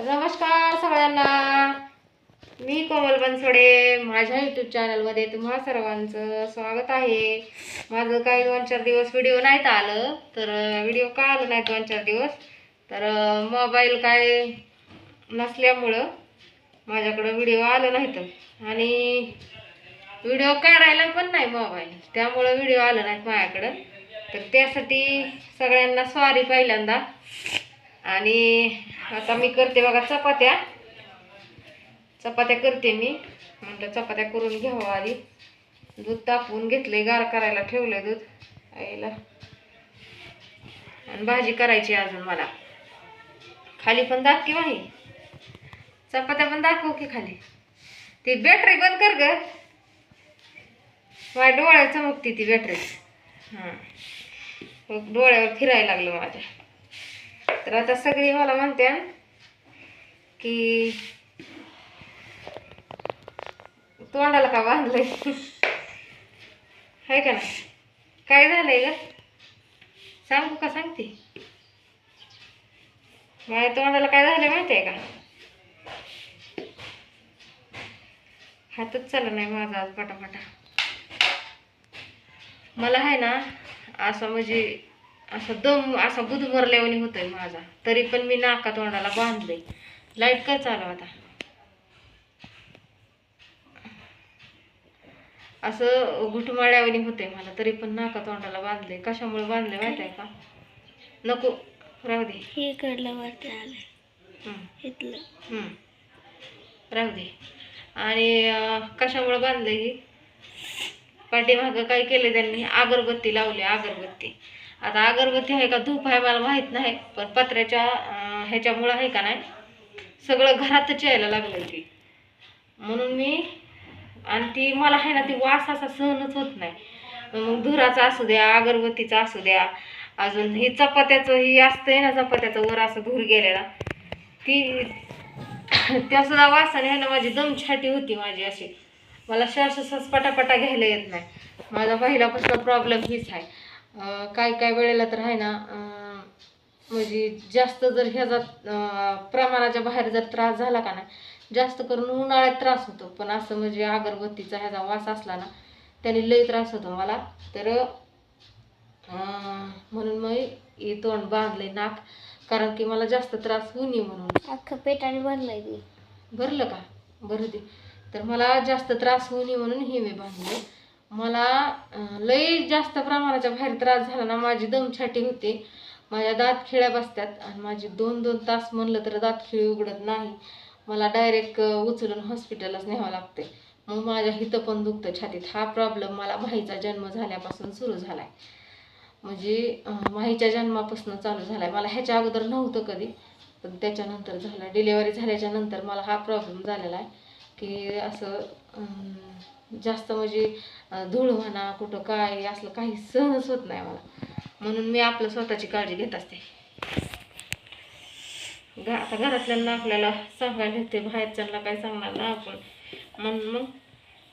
तर नमस्कार सगळ्यांना. मी कोमल बनसोडे. माझ्या यूट्यूब चॅनलमध्ये तुम्हा सर्वांचं स्वागत आहे. माझं काही दोन चार दिवस व्हिडिओ नाहीत आलं तर व्हिडिओ का आलं नाही दोन चार दिवस? तर मोबाईल काय नसल्यामुळं माझ्याकडं व्हिडिओ आलं तर आणि व्हिडिओ काढायला पण नाही मोबाईल त्यामुळं व्हिडिओ आलं नाहीत माझ्याकडं. तर त्यासाठी सगळ्यांना सॉरी पहिल्यांदा. आणि आता मी करते बघा चपात्या. चपात्या करते मी. म्हटलं चपात्या करून घ्यावं आधी. दूध तापवून घेतले गार करायला ठेवलंय दूध. आईला. आणि भाजी करायची अजून मला. खाली पण दाख की चपात्या पण दाखवू की खाली. ती बॅटरी बंद कर ग. माझ्या डोळ्या चमकती ती बॅटरी हां. मग डोळ्यावर फिरायला लागलं माझ्या. तर आता सगळी मला म्हणते की तोंडाला का बांधलंय? आहे का ना काय झालंय ग? सांगू का सांगते? माझ्या तोंडाला काय झालंय माहिती आहे का? हातच चालला नाही माझा आज पटापटा. मला आहे ना असं म्हणजे असं दम असा गुदमरल्यावानी होतोय माझा. तरी पण मी नाका तोंडाला बांधले लाइट काय चालू आता? असं घुटमाळ्यावानी होतंय मला तरी पण नाका तोंडाला बांधले कशामुळे बांधले माहिती आहे का? नको राहू दे. हे वरती आलं. इथलं. राहू दे. आणि कशामुळं बांधलं ही? पाठीमागं काय केलं त्यांनी? अगरबत्ती लावली अगरबत्ती. आता अगरबत्ती आहे का धूप आहे मला माहीत नाही पण पत्र्याच्या ह्याच्यामुळं आहे का नाही सगळं घरातच यायला लागलं ती. म्हणून मी आणि ती मला आहे ना ती वास असा सहनच होत नाही. मग धुराचा असू द्या अगरबत्तीचा असू द्या अजून ही चपात्याचं ही असतंय ना चपात्याचं वर असं धूर गेलेला. ती त्यासुद्धा वासाने आहे ना माझी दमछाटी होती माझी अशी. मला श्वास पटापटा घ्यायला येत नाही. माझा पहिल्यापासून प्रॉब्लेम हीच आहे. काय काय वेळेला तर आहे ना म्हणजे जास्त जर ह्याचा प्रमाणाच्या बाहेर जर त्रास झाला का नाही जास्त करून उन्हाळ्यात त्रास होतो. पण असं म्हणजे अगरबत्तीचा ह्याचा वास असला ना त्याने लई त्रास होतो मला. तर म्हणून मग हे तोंड बांधले नाक कारण की मला जास्त त्रास होऊ नये म्हणून. अख्खं पेटाने भरलंय भरलं का? भरू दे. तर मला जास्त त्रास होऊ नये म्हणून हे मी बांधले मला लई जास्त प्रमाणाच्या बाहेर त्रास झाला ना माझी दमछाटी होते. माझ्या दात खिळ्या बसतात आणि माझी दोन दोन तास म्हणलं तर दात खिळी उघडत नाही. मला डायरेक्ट उचलून हॉस्पिटलच न्यावं लागते मग माझ्या हिथं पण दुखतं छातीत. हा प्रॉब्लेम मला माहीचा जन्म झाल्यापासून सुरू झाला आहे म्हणजे माहीच्या जन्मापासून चालू झाला आहे मला ह्याच्या अगोदर नव्हतं कधी पण त्याच्यानंतर झाला. डिलेवरी झाल्याच्यानंतर मला हा प्रॉब्लेम झालेला आहे. की असं जास्त म्हणजे धूळ म्हणा कुठं काय असलं काही सहनच होत नाही मला. म्हणून मी आपलं स्वतःची काळजी घेत असते. घ आता घरातल्यांना आपल्याला सांगायला येते बाहेरच्यांना काय सांगणार ना आपण. म्हणून मग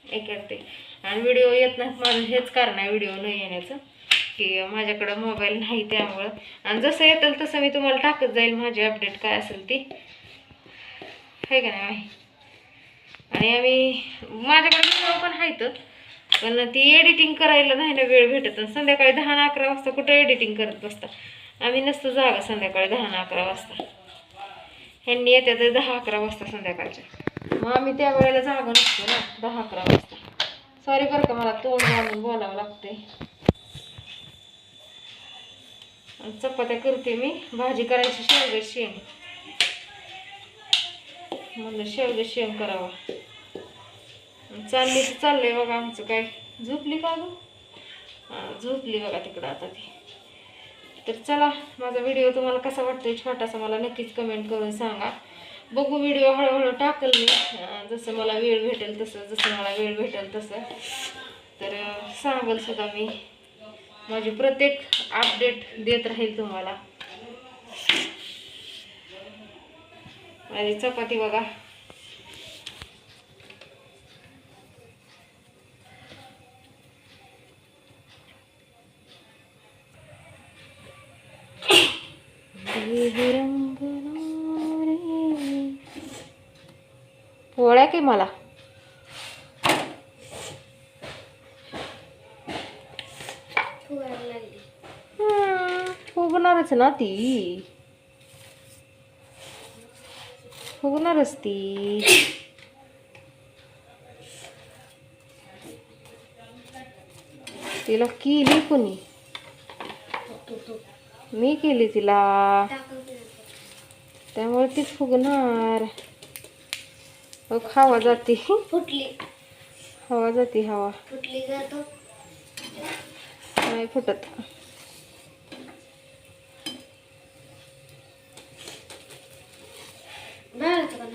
हे करते. आणि व्हिडिओ येत नाहीत माझं हेच कारण आहे व्हिडिओ न येण्याचं की माझ्याकडं मोबाईल नाही त्यामुळं. आणि जसं येतं तसं मी तुम्हाला टाकत जाईल माझी अपडेट काय असेल ती. आहे का नाही? आणि आम्ही माझ्याकडे व्हिडिओ पण आहेत पण ती एडिटिंग करायला नाही ना वेळ भेटत. संध्याकाळी दहा ना अकरा वाजता कुठं एडिटिंग करत बसता आम्ही नसतो जागा संध्याकाळी दहा ना अकरा वाजता. ह्यांनी येत्या तर दहा अकरा वाजता संध्याकाळच्या. मग आम्ही त्या वेळेला जागा नसतो ना दहा अकरा वाजता. सॉरी बरं का मला तोंड मारून बोलावं लागते चपात्या करते मी भाजी करायची शेवगे शेंग. म्हणलं शेवगे शेव करावा. चालली तर चाललंय बघा आमचं काय. झोपली का गं झोपली बघा तिकडं आता ती. तर चला माझा व्हिडिओ तुम्हाला कसा वाटतोय छोटासा मला नक्कीच कमेंट करून सांगा. बघू व्हिडिओ हळूहळू टाकल मी. जसं मला वेळ भेटेल तसं जसं मला वेळ भेटेल तसं. तर अं, सांगल सुद्धा मी. माझी प्रत्येक अपडेट देत राहील तुम्हाला. माझी चपाती बघा. रंग की मला. फुगणारच ना ती. फुगणारच ती तिला केली कोणी? मी केली तिला. त्यामुळे तीच फुगणार. हवा जाते. फुटली. हवा जाते हवा. फुटली जातो. नाही फुटत बाळाचं का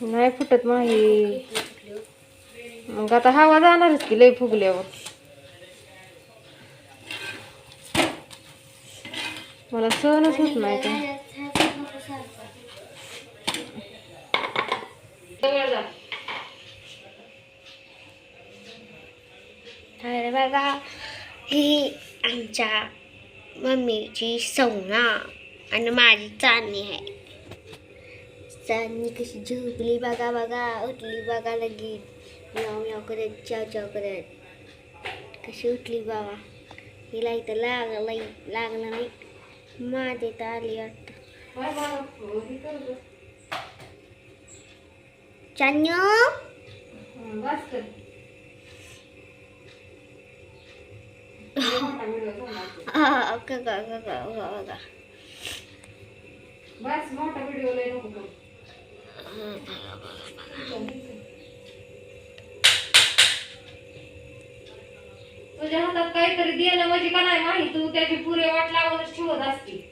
नाही फुटत माही. मग आता हवा जाणारच की लय फुगल्यावर. मला सहनच होत नाही का? अरे तर बघा ही आमच्या मम्मीची सौना आणि माझी चांदणी आहे. चांदणी कशी झोपली बघा बघा उठली बघा लगेच म्याव म्याव करत चाव चाव करत कशी उठली बाबा हिला इथं लागलं लागलं नाही माझे तर आली वाटतं चान्यो हा, का का का का बघा बघा बस मोठा व्हिडिओ लय नको करू. तुझ्या हातात काहीतरी देणं म्हणजे का नाही माहिती? तू त्याची पुरे वाट लावूनच ठेवत असते.